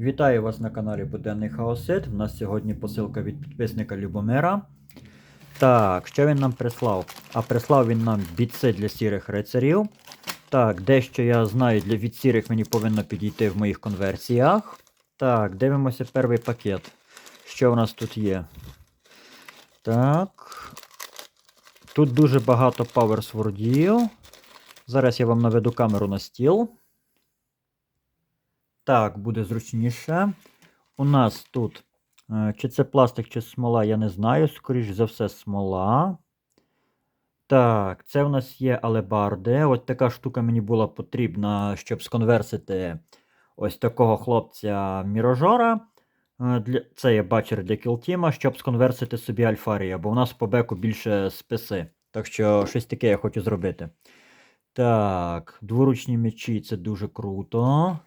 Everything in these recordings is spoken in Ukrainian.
Вітаю вас на каналі Буденний Хаосит. У нас сьогодні посилка від підписника Любомира. Так, що він нам прислав? А прислав він нам бітси для сірих рицарів. Так, дещо я знаю для від сірих мені повинно підійти в моїх конверсіях. Так, дивимося перший пакет. Що в нас тут є? Так. Тут дуже багато паверсвордів. Зараз я вам наведу камеру на стіл. Так, буде зручніше. У нас тут, е, чи це пластик, чи смола, я не знаю. Скоріш за все, смола. Так, це у нас є алебарди. Ось така штука мені була потрібна, щоб сконверсити ось такого хлопця Мірожора. Е, це є бачер для кілтіма, щоб сконверсити собі Альфарія, бо у нас по беку більше списи. Так що щось таке я хочу зробити. Так, дворучні мечі це дуже круто.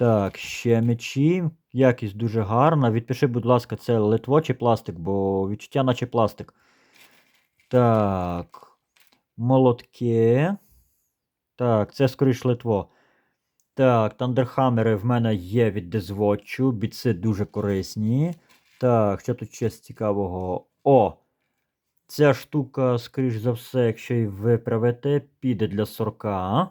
Так, ще мечі. Якість дуже гарна. Відпиши, будь ласка, це литво чи пластик, бо відчуття, наче пластик. Так. Молотки. Так, це скоріш литво. Так, тандерхамери в мене є від Дезвотчу. Біци дуже корисні. Так, що тут ще з цікавого? О! Ця штука, скоріш за все, якщо її виправити, піде для сорка.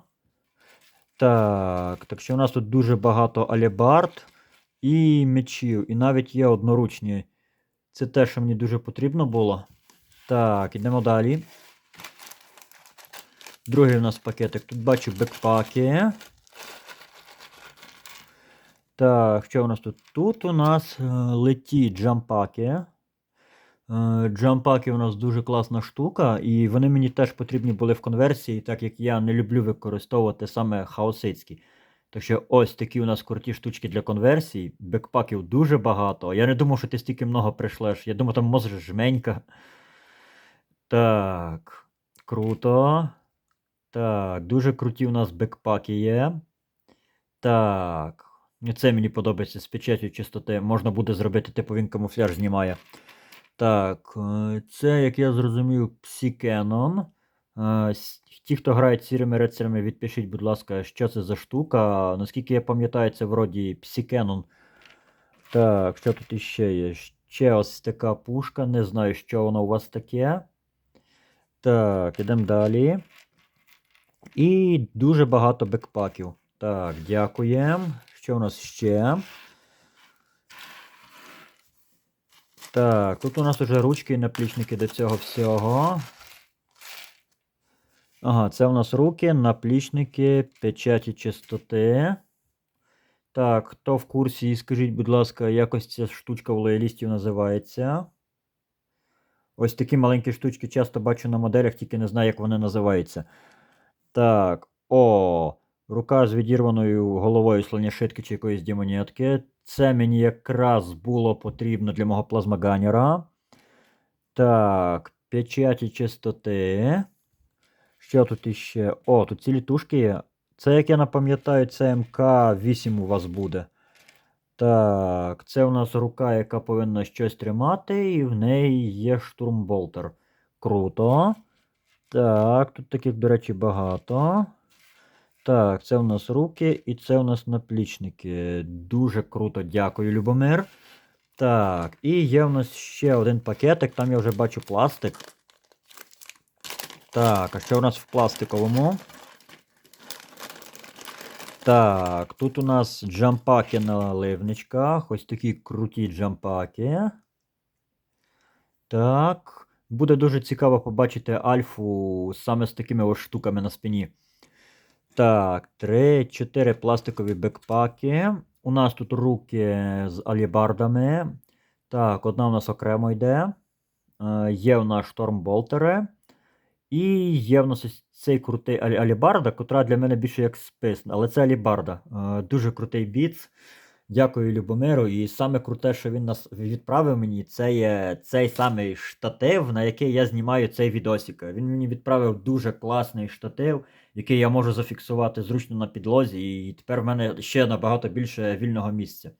Так, так що у нас тут дуже багато алібард і мечів. І навіть є одноручні. Це те, що мені дуже потрібно було. Так, ідемо далі. Другий у нас пакетик. Тут бачу бекпаки. Так, що у нас тут? Тут у нас е, леті джампаки. Е, Джампаки у нас дуже класна штука, і вони мені теж потрібні були в конверсії, так як я не люблю використовувати саме хаосицькі. Так що ось такі у нас круті штучки для конверсії. Бекпаків дуже багато. Я не думав, що ти стільки много прийшлеш. Я думав, там може жменька. Так. Круто. Так, дуже круті у нас бекпаки є. Так. Це мені подобається з печаттю чистоти. Можна буде зробити, типу він камуфляж знімає. Так, е, це, як я зрозумів, Psycanon. Е, Ті, хто грають сірими рицарями, відпишіть, будь ласка, що це за штука. Наскільки я пам'ятаю, це вроді Psycanon. Так, що тут іще є? Ще ось така пушка. Не знаю, що воно у вас таке. Так, ідемо далі. І дуже багато бекпаків. Так, дякуємо. Що у нас ще? Так, тут у нас уже ручки і наплічники до цього всього. Ага, це у нас руки, наплічники, печаті чистоти. Так, хто в курсі, скажіть, будь ласка, якось ця штучка в лоялістів називається. Ось такі маленькі штучки часто бачу на моделях, тільки не знаю, як вони називаються. Так, о, рука з відірваною головою слоняшитки чи якоїсь демонетки. Це мені якраз було потрібно для мого плазмаганера. Так, печаті чистоти. Що тут іще? О, тут ці літушки є. Це, як я напам'ятаю, це МК-8 у вас буде. Так, це у нас рука, яка повинна щось тримати, і в неї є штурмболтер. Круто. Так, тут таких, до речі, багато. Так, це у нас руки і це у нас наплічники. Дуже круто, дякую, Любомир. Так, і є у нас ще один пакетик, там я вже бачу пластик. Так, а що у нас в пластиковому? Так, тут у нас джампаки на ливничках. Ось такі круті джампаки. Так. Буде дуже цікаво побачити альфу саме з такими ось штуками на спині. Так, 3-4 пластикові бекпаки. У нас тут руки з алібардами. Так, одна у нас окремо йде. Е, є у нас штормболтери. І є в нас цей крутий алі- алібарда, котра для мене більше як спис, але це алібарда. Е, Дуже крутий біц. Дякую Любомиру. І саме круте, що він нас відправив мені, це є цей самий штатив, на який я знімаю цей відосик. Він мені відправив дуже класний штатив, який я можу зафіксувати зручно на підлозі, і тепер в мене ще набагато більше вільного місця.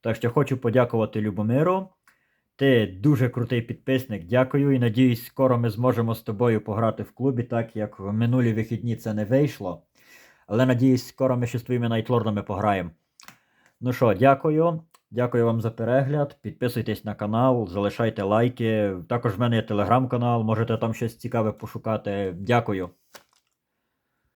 Так що хочу подякувати Любомиру. Ти дуже крутий підписник, дякую. І надіюсь, скоро ми зможемо з тобою пограти в клубі, так як в минулі вихідні це не вийшло. Але надіюсь, скоро ми ще з твоїми найтлордами пограємо. Ну що, дякую. Дякую вам за перегляд. Підписуйтесь на канал, залишайте лайки. Також в мене є телеграм-канал, можете там щось цікаве пошукати. Дякую.